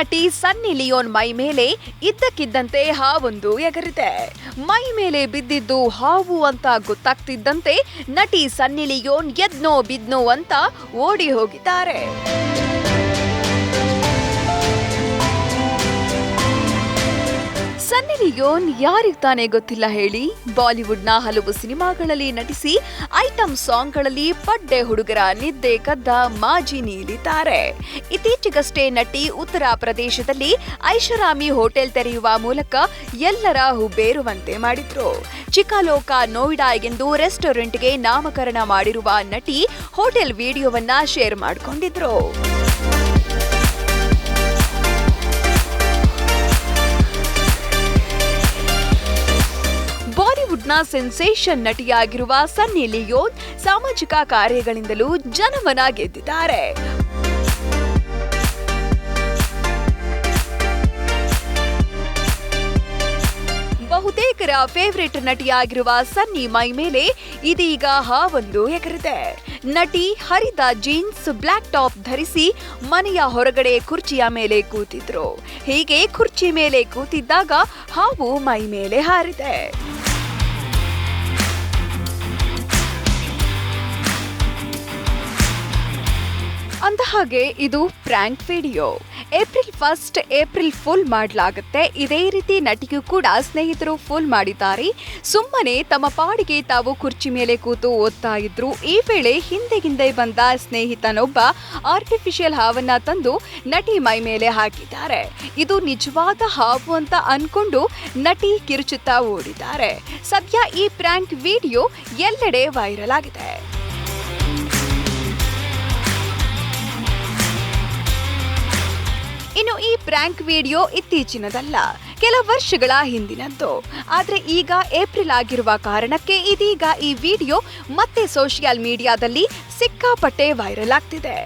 ನಟಿ ಸನ್ನಿ ಲಿಯೋನ್ ಮೈ ಮೇಲೆ ಇದ್ದಕ್ಕಿದ್ದಂತೆ ಹಾವೊಂದು ಎಗರಿದೆ. ಮೈ ಮೇಲೆ ಬಿದ್ದಿದ್ದು ಹಾವು ಅಂತ ಗೊತ್ತಾಗ್ತಿದ್ದಂತೆ ನಟಿ ಸನ್ನಿ ಲಿಯೋನ್ ಎದ್ನೋ ಬಿದ್ನೋ ಅಂತ ಓಡಿ ಹೋಗಿದ್ದಾರೆ. ಸನ್ನಿ ಲಿಯೋನ್ ಗೊತ್ತಿಲ್ಲ ಹೇಳಿ. ಬಾಲಿವುಡ್ನ ಹಲವು ಸಿನಿಮಾಗಳಲ್ಲಿ ನಟಿಸಿ, ಐಟಂ ಸಾಂಗ್ಗಳಲ್ಲಿ ಪಡ್ಡೆ ಹುಡುಗರ ನಿದ್ದೆ ಕದ್ದ ಮಾಜಿ ನೀಲಿದ್ದಾರೆ ಇತ್ತೀಚೆಗಷ್ಟೇ ನಟಿ ಉತ್ತರ ಪ್ರದೇಶದಲ್ಲಿ ಐಷಾರಾಮಿ ಹೋಟೆಲ್ ತೆರೆಯುವ ಮೂಲಕ ಎಲ್ಲರ ಹುಬ್ಬೇರುವಂತೆ ಮಾಡಿದ್ರು. ಚಿಕಾಲೋಕ ನೋಯ್ಡಾ ಎಂದು ರೆಸ್ಟೋರೆಂಟ್ಗೆ ನಾಮಕರಣ ಮಾಡಿರುವ ನಟಿ ಹೋಟೆಲ್ ವಿಡಿಯೋವನ್ನ ಶೇರ್ ಮಾಡಿಕೊಂಡಿದ್ರು. ಬಾಲಿವುಡ್ನ ಸೆನ್ಸೇಷನ್ ನಟಿಯಾಗಿರುವ ಸನ್ನಿ ಲಿಯೋನ್ ಸಾಮಾಜಿಕ ಕಾರ್ಯಗಳಿಂದಲೂ ಜನಮನ ಗೆದ್ದಿದ್ದಾರೆ. ಬಹುತೇಕರ ಫೇವರೇಟ್ ನಟಿಯಾಗಿರುವ ಸನ್ನಿ ಮೈ ಮೇಲೆ ಇದೀಗ ಹಾವೊಂದು ಎಗರಿದೆ. ನಟಿ ಹರಿದ ಜೀನ್ಸ್ ಬ್ಲ್ಯಾಕ್ ಟಾಪ್ ಧರಿಸಿ ಮನೆಯ ಹೊರಗಡೆ ಕುರ್ಚಿಯ ಮೇಲೆ ಕೂತಿದ್ರು. ಹೀಗೆ ಕುರ್ಚಿ ಮೇಲೆ ಕೂತಿದ್ದಾಗ ಹಾವು ಮೈ ಮೇಲೆ ಹಾರಿದೆ. ಅಂದಹಾಗೆ ಇದು prank video April first April fool ಮಾಡಲಾಗುತ್ತೆ. ಇದೇ ರೀತಿ ನಟಿಗೂ ಕೂಡ ಸ್ನೇಹಿತರು ಫುಲ್ ಮಾಡಿದ್ದಾರೆ. ಸುಮ್ಮನೆ ತಮ್ಮ ಪಾಡಿಗೆ ತಾವು ಕುರ್ಚಿ ಮೇಲೆ ಕೂತು ಓದ್ತಾ ಇದ್ರು. ಈ ವೇಳೆ ಹಿಂದೆಗಿಂದೆ ಬಂದ ಸ್ನೇಹಿತನೊಬ್ಬ ಆರ್ಟಿಫಿಷಿಯಲ್ ಹಾವನ್ನ ತಂದು ನಟಿ ಮೈ ಮೇಲೆ ಹಾಕಿದ್ದಾರೆ. ಇದು ನಿಜವಾದ ಹಾವು ಅಂತ ಅನ್ಕೊಂಡು ನಟಿ ಕಿರುಚುತ್ತಾ ಓಡಿದ್ದಾರೆ. ಸದ್ಯ ಈ ಪ್ರ್ಯಾಂಕ್ ವಿಡಿಯೋ ಎಲ್ಲೆಡೆ ವೈರಲ್ ಆಗಿದೆ. ಇನ್ನು ಈ ಪ್ರ್ಯಾಂಕ್ ವಿಡಿಯೋ ಇತ್ತೀಚಿನದಲ್ಲ. ಕೆಲ ವರ್ಷಗಳ ಹಿಂದಿನದ್ದು. ಆದರೆ ಈಗ ಏಪ್ರಿಲ್ ಆಗಿರುವ ಕಾರಣಕ್ಕೆ ಇದೀಗ ಈ ವಿಡಿಯೋ ಮತ್ತೆ ಸೋಷಿಯಲ್ ಮೀಡಿಯಾದಲ್ಲಿ ಸಿಕ್ಕಾಪಟ್ಟೆ ವೈರಲ್ ಆಗ್ತಿದೆ.